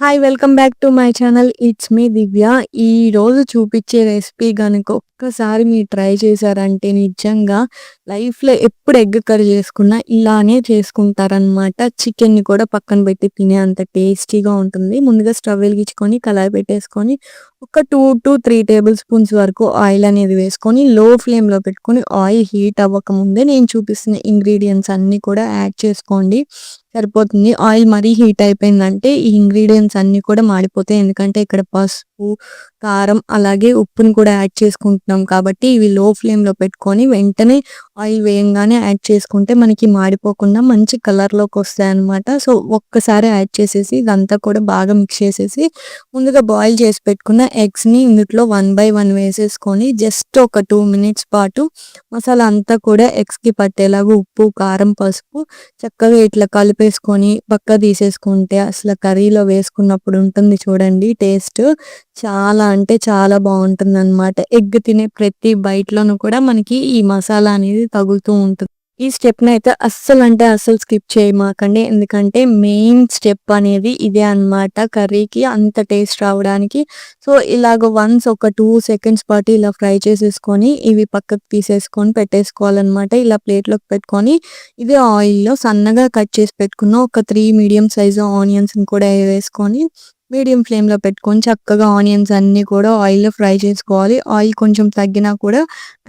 Hi welcome back to my channel it's me Divya ఈ రోజు చూపించే రెసిపీ కనుక ఒక్కసారి మీరు ట్రై చేశారంటే నిజంగా లైఫ్లో ఎప్పుడు ఎగ్ కర్రీ చేసుకున్నా ఇలానే చేసుకుంటారనమాట చికెన్ని కూడా పక్కన పెట్టి తినే అంత టేస్టీగా ఉంటుంది. ముందుగా స్టవ్ వెలిగించుకొని కళాయి పెట్టేసుకొని ఒక two to three tablespoons వరకు ఆయిల్ అనేది వేసుకొని లో ఫ్లేమ్లో పెట్టుకొని ఆయిల్ హీట్ అవ్వక ముందే నేను చూపిస్తున్న ఇంగ్రీడియంట్స్ అన్నీ కూడా యాడ్ చేసుకోండి. సరిపోతుంది. ఆయిల్ మరీ హీట్ అయిపోయిందంటే ఈ ఇంగ్రీడియంట్స్ అన్ని కూడా మాడిపోతాయి. ఎందుకంటే ఇక్కడ పసుపు కారం అలాగే ఉప్పుని కూడా యాడ్ చేసుకుంటున్నాం కాబట్టి ఇవి లో ఫ్లేమ్లో పెట్టుకొని వెంటనే ఆయిల్ వేయంగానే యాడ్ చేసుకుంటే మనకి మాడిపోకుండా మంచి కలర్లోకి వస్తాయి అనమాట సో ఒక్కసారి యాడ్ చేసేసి ఇదంతా కూడా బాగా మిక్స్ చేసేసి ముందుగా బాయిల్ చేసి పెట్టుకున్న ఎగ్స్ని ఇందులో వన్ బై వన్ వేసేసుకొని జస్ట్ ఒక టూ మినిట్స్ పాటు మసాలా అంతా కూడా ఎగ్స్కి పట్టేలాగా ఉప్పు కారం పసుపు చక్కగా ఇట్లా కలిపేసుకొని పక్క తీసేసుకుంటే అసలు కర్రీలో వేసుకున్నప్పుడు ఉంటుంది చూడండి టేస్ట్. చాలా అంటే చాలా బాగుంటుంది అనమాట ఎగ్ తినే ప్రతి బయటలోనూ కూడా మనకి ఈ మసాలా అనేది తగులుతూ ఉంటుంది. ఈ స్టెప్ని అయితే అస్సలు అంటే అస్సలు స్కిప్ చేయమాకండి. ఎందుకంటే మెయిన్ స్టెప్ అనేది ఇదే అనమాట కర్రీకి అంత టేస్ట్ రావడానికి. సో ఇలాగ వన్స్ ఒక టూ సెకండ్స్ పాటు ఇలా ఫ్రై చేసేసుకొని ఇవి పక్కకు తీసేసుకొని పెట్టేసుకోవాలన్నమాట. ఇలా ప్లేట్లోకి పెట్టుకొని ఇదే ఆయిల్లో సన్నగా కట్ చేసి పెట్టుకున్న ఒక త్రీ మీడియం సైజు ఆనియన్స్ని కూడా వేసుకొని మీడియం ఫ్లేమ్లో పెట్టుకొని చక్కగా ఆనియన్స్ అన్నీ కూడా ఆయిల్లో ఫ్రై చేసుకోవాలి. ఆయిల్ కొంచెం తగ్గినా కూడా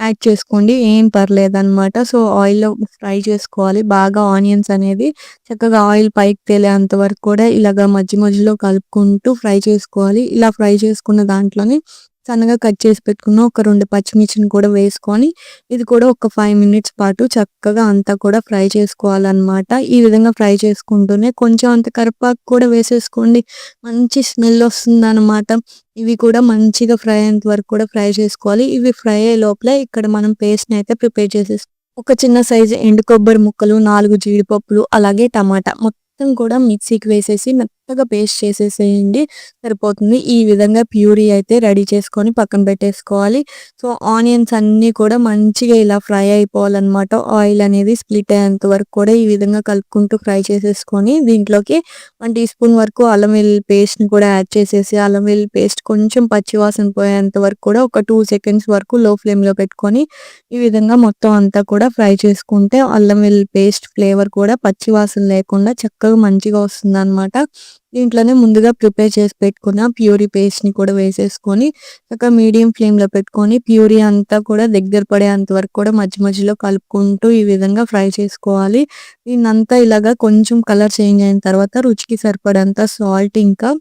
యాడ్ చేసుకోండి. ఏం పర్లేదు అనమాట సో ఆయిల్లో ఫ్రై చేసుకోవాలి. బాగా ఆనియన్స్ అనేది చక్కగా ఆయిల్ పైకి తేలేంత వరకు కూడా ఇలాగ మధ్య మధ్యలో కలుపుకుంటూ ఫ్రై చేసుకోవాలి. ఇలా ఫ్రై చేసుకున్న దాంట్లోనే సన్నగా కట్ చేసి పెట్టుకున్న ఒక రెండు పచ్చిమిర్చిని కూడా వేసుకొని ఇది కూడా ఒక ఫైవ్ మినిట్స్ పాటు చక్కగా అంతా కూడా ఫ్రై చేసుకోవాలన్నమాట. ఈ విధంగా ఫ్రై చేసుకుంటూనే కొంచెం అంత కరివేపాకు కూడా వేసేసుకోండి. మంచి స్మెల్ వస్తుంది అనమాట ఇవి కూడా మంచిగా ఫ్రై అయ్యేంత వరకు కూడా ఫ్రై చేసుకోవాలి. ఇవి ఫ్రై అయ్యే లోపల ఇక్కడ మనం పేస్ట్ని అయితే ప్రిపేర్ చేసేసుకోవాలి ఒక చిన్న సైజు ఎండు కొబ్బరి ముక్కలు నాలుగు జీడిపప్పులు అలాగే టమాటా మొత్తం కూడా మిక్సీకి వేసేసి మెత్తగా పేస్ట్ చేసేసేయండి. సరిపోతుంది. ఈ విధంగా ప్యూరీ అయితే రెడీ చేసుకొని పక్కన పెట్టేసుకోవాలి. సో ఆనియన్స్ అన్నీ కూడా మంచిగా ఇలా ఫ్రై అయిపోవాలన్నమాట. ఆయిల్ అనేది స్ప్లిట్ అయ్యేంత వరకు కూడా ఈ విధంగా కలుపుకుంటూ ఫ్రై చేసేసుకొని దీంట్లోకి వన్ టీ స్పూన్ వరకు అల్లం వెల్లుల్లి పేస్ట్ని కూడా యాడ్ చేసేసి అల్లం వెల్లుల్లి పేస్ట్ కొంచెం పచ్చివాసన పోయేంత వరకు కూడా ఒక టూ సెకండ్స్ వరకు లో ఫ్లేమ్లో పెట్టుకొని ఈ విధంగా మొత్తం అంతా కూడా ఫ్రై చేసుకుంటే అల్లం వెల్లుల్లి పేస్ట్ ఫ్లేవర్ కూడా పచ్చివాసన లేకుండా చక్కగా మంచిగా వస్తుంది అనమాట దీంట్లోనే ముందుగా ప్రిపేర్ చేసి పెట్టుకున్న ప్యూరీ పేస్ట్ని కూడా వేసేసుకొని ఒక మీడియం ఫ్లేమ్లో పెట్టుకొని ప్యూరీ అంతా కూడా దగ్గర పడేంత వరకు కూడా మధ్య మధ్యలో కలుపుకుంటూ ఈ విధంగా ఫ్రై చేసుకోవాలి. దీన్నంతా ఇలాగా కొంచెం కలర్ చేంజ్ అయిన తర్వాత రుచికి సరిపడంత సాల్ట్ ఇంకా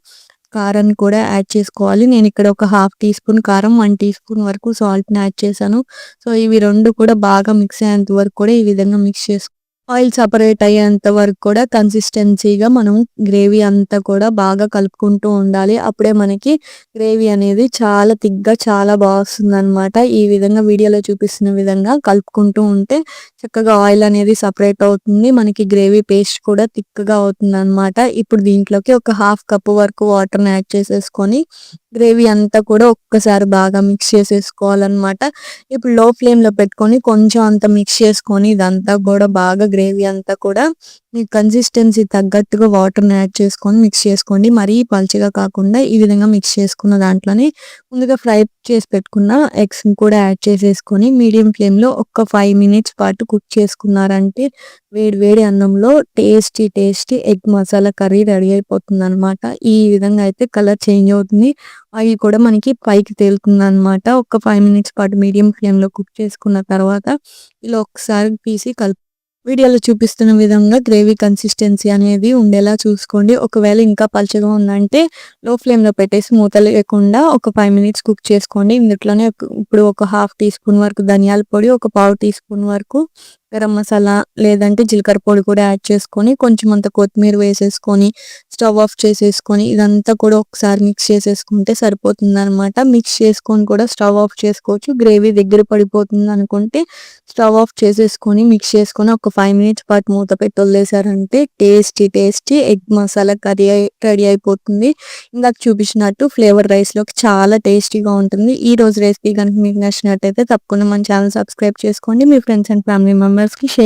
కారాన్ని కూడా యాడ్ చేసుకోవాలి. నేను ఇక్కడ ఒక హాఫ్ టీ స్పూన్ కారం వన్ టీ స్పూన్ వరకు సాల్ట్ని యాడ్ చేశాను. సో ఇవి రెండు కూడా బాగా మిక్స్ అయ్యేంత వరకు కూడా ఈ విధంగా మిక్స్ చేసుకో ఆయిల్ సపరేట్ అయ్యేంత వరకు కూడా కన్సిస్టెన్సీగా మనం గ్రేవీ అంతా కూడా బాగా కలుపుకుంటూ ఉండాలి. అప్పుడే మనకి గ్రేవీ అనేది చాలా తిగ్గా చాలా బాగుస్తుంది అనమాట ఈ విధంగా వీడియోలో చూపిస్తున్న విధంగా కలుపుకుంటూ ఉంటే చక్కగా ఆయిల్ అనేది సపరేట్ అవుతుంది. మనకి గ్రేవీ పేస్ట్ కూడా థిక్గా అవుతుంది అనమాట ఇప్పుడు దీంట్లోకి ఒక హాఫ్ కప్ వరకు వాటర్ని యాడ్ చేసేసుకొని గ్రేవీ అంతా కూడా ఒక్కసారి బాగా మిక్స్ చేసేసుకోవాలన్నమాట. ఇప్పుడు లో ఫ్లేమ్లో పెట్టుకొని కొంచెం అంత మిక్స్ చేసుకొని ఇదంతా కూడా బాగా గ్రేవీ అంతా కూడా మీ కన్సిస్టెన్సీ తగ్గట్టుగా వాటర్ని యాడ్ చేసుకొని మిక్స్ చేసుకోండి. మరీ పల్చగా కాకుండా ఈ విధంగా మిక్స్ చేసుకున్న దాంట్లోనే ముందుగా ఫ్రై చేసి పెట్టుకున్న ఎగ్స్ని కూడా యాడ్ చేసేసుకొని మీడియం ఫ్లేమ్లో ఒక ఫైవ్ మినిట్స్ పాటు కుక్ చేసుకున్నారంటే వేడి వేడి అన్నంలో tasty tasty egg masala curry ready అయిపోతుంది అనమాట ఈ విధంగా అయితే కలర్ చేంజ్ అవుతుంది. అవి కూడా మనకి పైకి తేలుతుంది అనమాట ఒక ఫైవ్ మినిట్స్ పాటు మీడియం ఫ్లేమ్లో కుక్ చేసుకున్న తర్వాత ఇలా ఒకసారి పీసి కలుపు వీడియోలో చూపిస్తున్న విధంగా గ్రేవీ కన్సిస్టెన్సీ అనేది ఉండేలా చూసుకోండి. ఒకవేళ ఇంకా పలుచగా ఉందంటే లో ఫ్లేమ్లో పెట్టేసి మూత లేకుండా ఒక ఫైవ్ మినిట్స్ కుక్ చేసుకోండి. ఇందులోనే ఇప్పుడు ఒక హాఫ్ టీ స్పూన్ వరకు ధనియాల పొడి ఒక పావు టీ స్పూన్ వరకు గరం మసాలా లేదంటే జీలకర్ర పొడి కూడా యాడ్ చేసుకొని కొంచెం అంత కొత్తిమీర వేసేసుకొని స్టవ్ ఆఫ్ చేసేసుకొని ఇదంతా కూడా ఒకసారి మిక్స్ చేసేసుకుంటే సరిపోతుంది అనమాట మిక్స్ చేసుకొని కూడా స్టవ్ ఆఫ్ చేసుకోవచ్చు. గ్రేవీ దగ్గర పడిపోతుంది అనుకుంటే స్టవ్ ఆఫ్ చేసేసుకొని మిక్స్ చేసుకొని ఒక ఫైవ్ మినిట్స్ పాటు మూత పెట్టి వదిలేసారంటే tasty tasty egg masala curry ready అయిపోతుంది. ఇందాక చూపించినట్టు ఫ్లేవర్ రైస్లోకి చాలా టేస్టీగా ఉంటుంది. ఈ రోజు రెసిపీ కనుక మీకు నచ్చినట్టయితే తప్పకుండా మన ఛానల్ సబ్స్క్రైబ్ చేసుకోండి. మీ friends and family mas que chega.